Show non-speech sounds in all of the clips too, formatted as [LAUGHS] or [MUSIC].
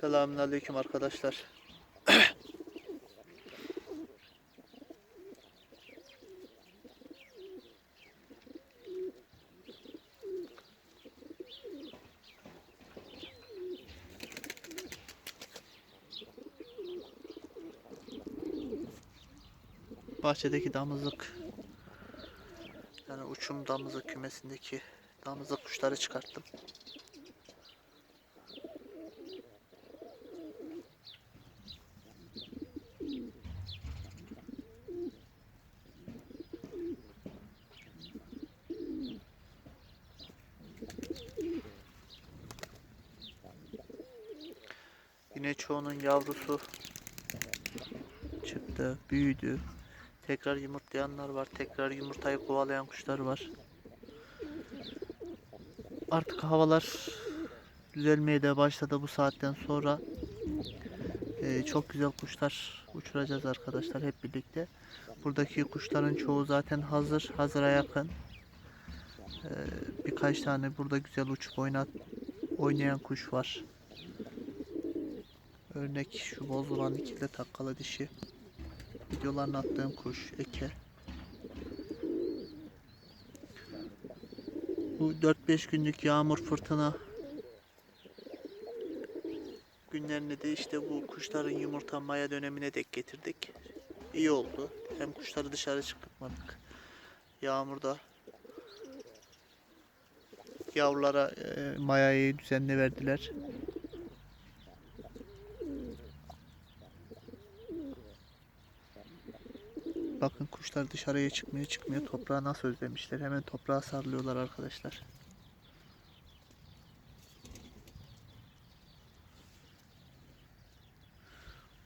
Selamünaleyküm arkadaşlar. Bahçedeki damızlık yani uçum damızlık kümesindeki damızlık kuşları çıkarttım. Yine çoğunun yavrusu çıktı, büyüdü. Tekrar yumurtlayanlar var, tekrar yumurtayı kovalayan kuşlar var. Artık havalar düzelmeye de başladı bu saatten sonra. Ee, çok güzel kuşlar uçuracağız arkadaşlar hep birlikte. Buradaki kuşların çoğu zaten hazır, hazıra yakın. Ee, birkaç tane burada güzel uçup oynat, oynayan kuş var. Örnek şu bozulan ikili takkalı dişi. Videolarını attığım kuş eke. Bu 4-5 günlük yağmur fırtına günlerini de işte bu kuşların yumurtlamaya dönemine dek getirdik. İyi oldu. Hem kuşları dışarı çıkartmadık. Yağmurda yavrulara e, mayayı düzenli verdiler. Bakın kuşlar dışarıya çıkmıyor çıkmıyor. Toprağı nasıl özlemişler. Hemen toprağa sarılıyorlar arkadaşlar.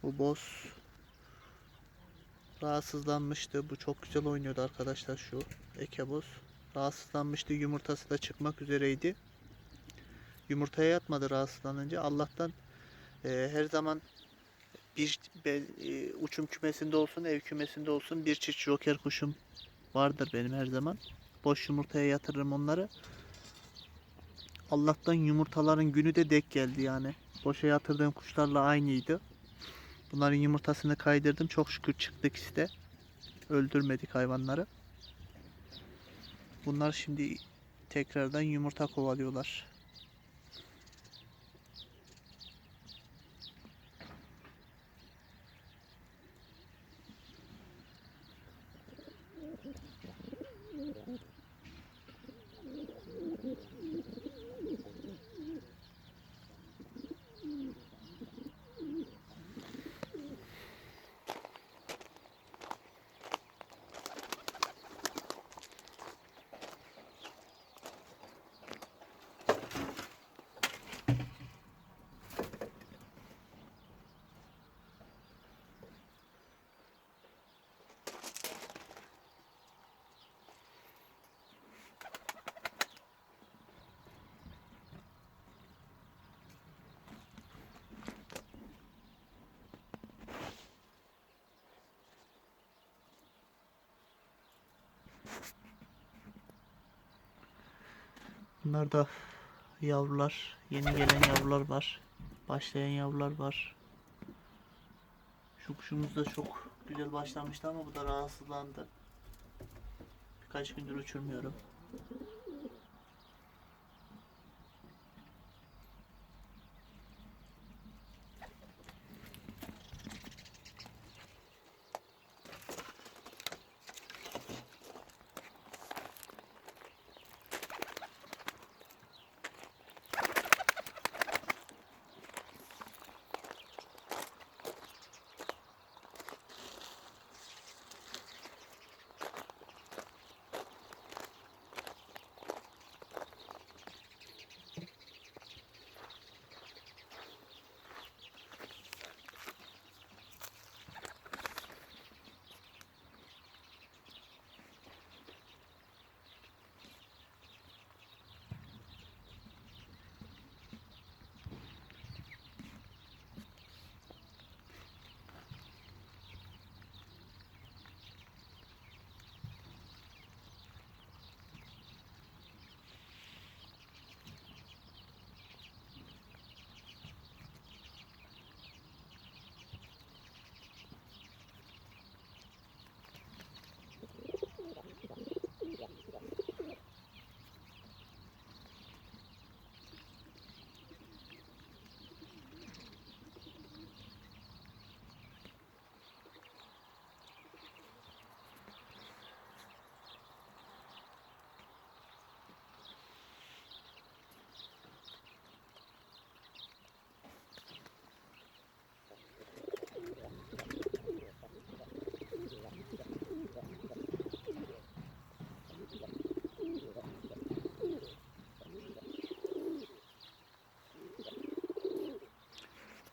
Bu boz rahatsızlanmıştı. Bu çok güzel oynuyordu arkadaşlar şu eke boz. Rahatsızlanmıştı. Yumurtası da çıkmak üzereydi. Yumurtaya yatmadı rahatsızlanınca. Allah'tan e, her zaman bir e, uçum kümesinde olsun, ev kümesinde olsun bir çift joker kuşum vardır benim her zaman. Boş yumurtaya yatırırım onları. Allah'tan yumurtaların günü de dek geldi yani. Boşa yatırdığım kuşlarla aynıydı. Bunların yumurtasını kaydırdım. Çok şükür çıktı ikisi de. Öldürmedik hayvanları. Bunlar şimdi tekrardan yumurta kovalıyorlar. Bunlar da yavrular. Yeni gelen yavrular var. Başlayan yavrular var. Şu kuşumuz da çok güzel başlamıştı ama bu da rahatsızlandı. Birkaç gündür uçurmuyorum.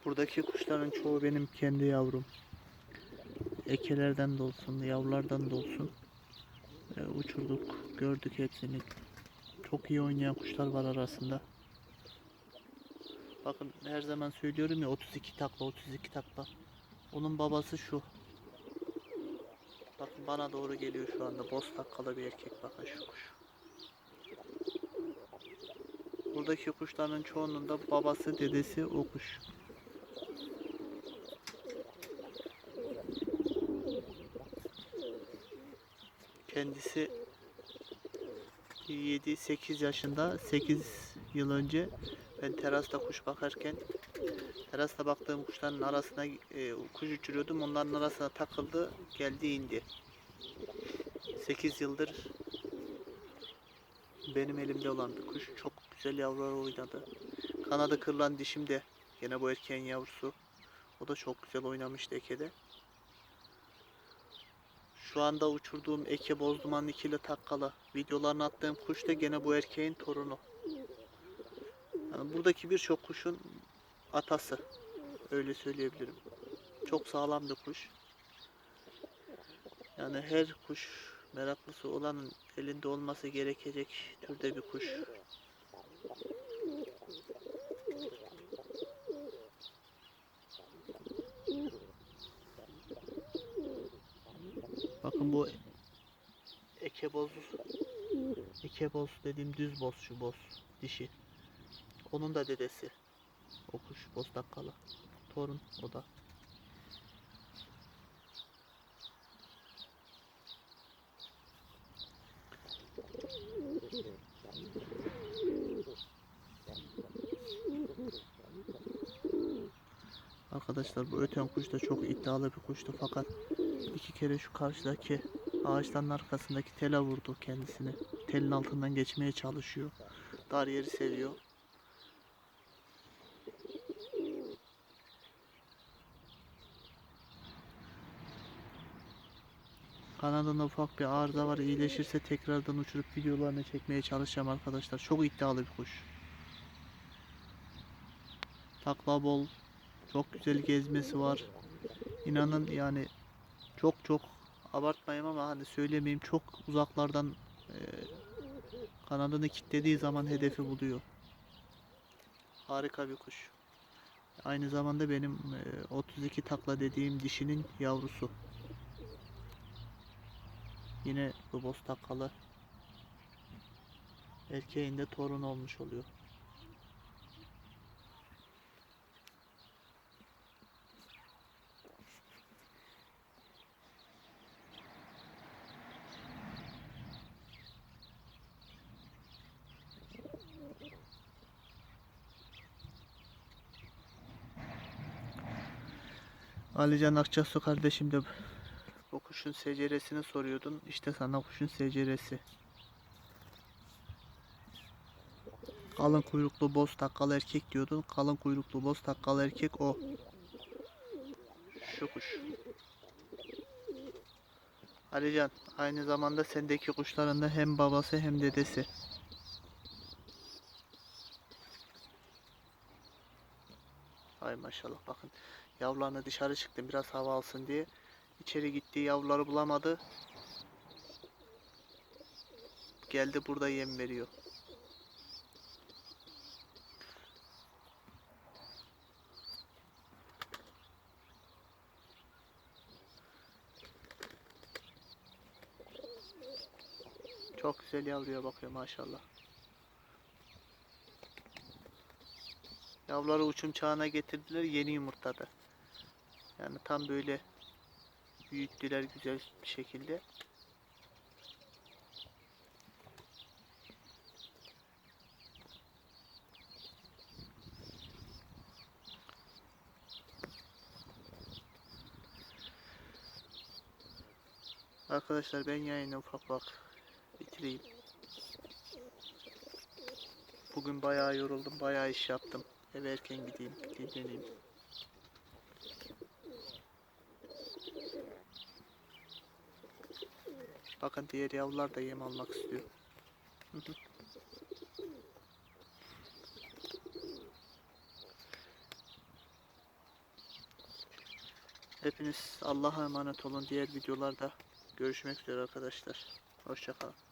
Buradaki kuşların çoğu benim kendi yavrum. Ekelerden de olsun, yavrulardan da olsun. E, uçurduk, gördük hepsini. Çok iyi oynayan kuşlar var arasında. Bakın her zaman söylüyorum ya 32 takla, 32 takla. Onun babası şu. Bakın bana doğru geliyor şu anda. Boz takkalı bir erkek bakın şu kuş. Buradaki kuşların çoğunun da babası, dedesi o kuş. Kendisi 7-8 yaşında 8 yıl önce ben terasta kuş bakarken terasta baktığım kuşların arasına e, kuş uçuruyordum. Onların arasına takıldı, geldi indi. 8 yıldır benim elimde olan bir kuş. Çok güzel yavrular oynadı. Kanadı kırılan dişim de yine bu erkeğin yavrusu. O da çok güzel oynamıştı ekede. Şu anda uçurduğum eke bozduman ikili takkalı. Videolarını attığım kuş da gene bu erkeğin torunu. Yani buradaki birçok kuşun atası. Öyle söyleyebilirim. Çok sağlam bir kuş. Yani her kuş meraklısı olanın elinde olması gerekecek türde bir kuş. Bakın bu ekeboz ekeboz dediğim düz boz şu boz dişi. Onun da dedesi. O kuş boz dakikalı. Torun o da. Arkadaşlar bu öten kuş da çok iddialı bir kuştu fakat iki kere şu karşıdaki ağaçların arkasındaki tele vurdu kendisini. Telin altından geçmeye çalışıyor. Dar yeri seviyor. Kanadında ufak bir arıza var. İyileşirse tekrardan uçurup videolarını çekmeye çalışacağım arkadaşlar. Çok iddialı bir kuş. Takla bol. Çok güzel gezmesi var. İnanın yani çok çok abartmayayım ama hani söylemeyeyim çok uzaklardan e, kanadını kilitlediği zaman hedefi buluyor. Harika bir kuş. Aynı zamanda benim e, 32 takla dediğim dişinin yavrusu. Yine bu boz takalı erkeğin de torun olmuş oluyor. Alican Akçasu kardeşim de bu kuşun seceresini soruyordun. İşte sana kuşun seceresi. Kalın kuyruklu boz takkalı erkek diyordun. Kalın kuyruklu boz takkalı erkek o. Şu kuş. Alican aynı zamanda sendeki kuşların da hem babası hem dedesi. Ay maşallah bakın. Yavrularını dışarı çıktım biraz hava alsın diye. İçeri gitti yavruları bulamadı. Geldi burada yem veriyor. Çok güzel yavruya bakıyor maşallah. Yavruları uçum çağına getirdiler yeni yumurtladı. Yani tam böyle büyüttüler güzel bir şekilde. Arkadaşlar ben yayını ufak ufak bitireyim. Bugün bayağı yoruldum, bayağı iş yaptım. Eve erken gideyim, dinleneyim. Bakın diğer yavrular da yem almak istiyor. [LAUGHS] Hepiniz Allah'a emanet olun. Diğer videolarda görüşmek üzere arkadaşlar. Hoşçakalın.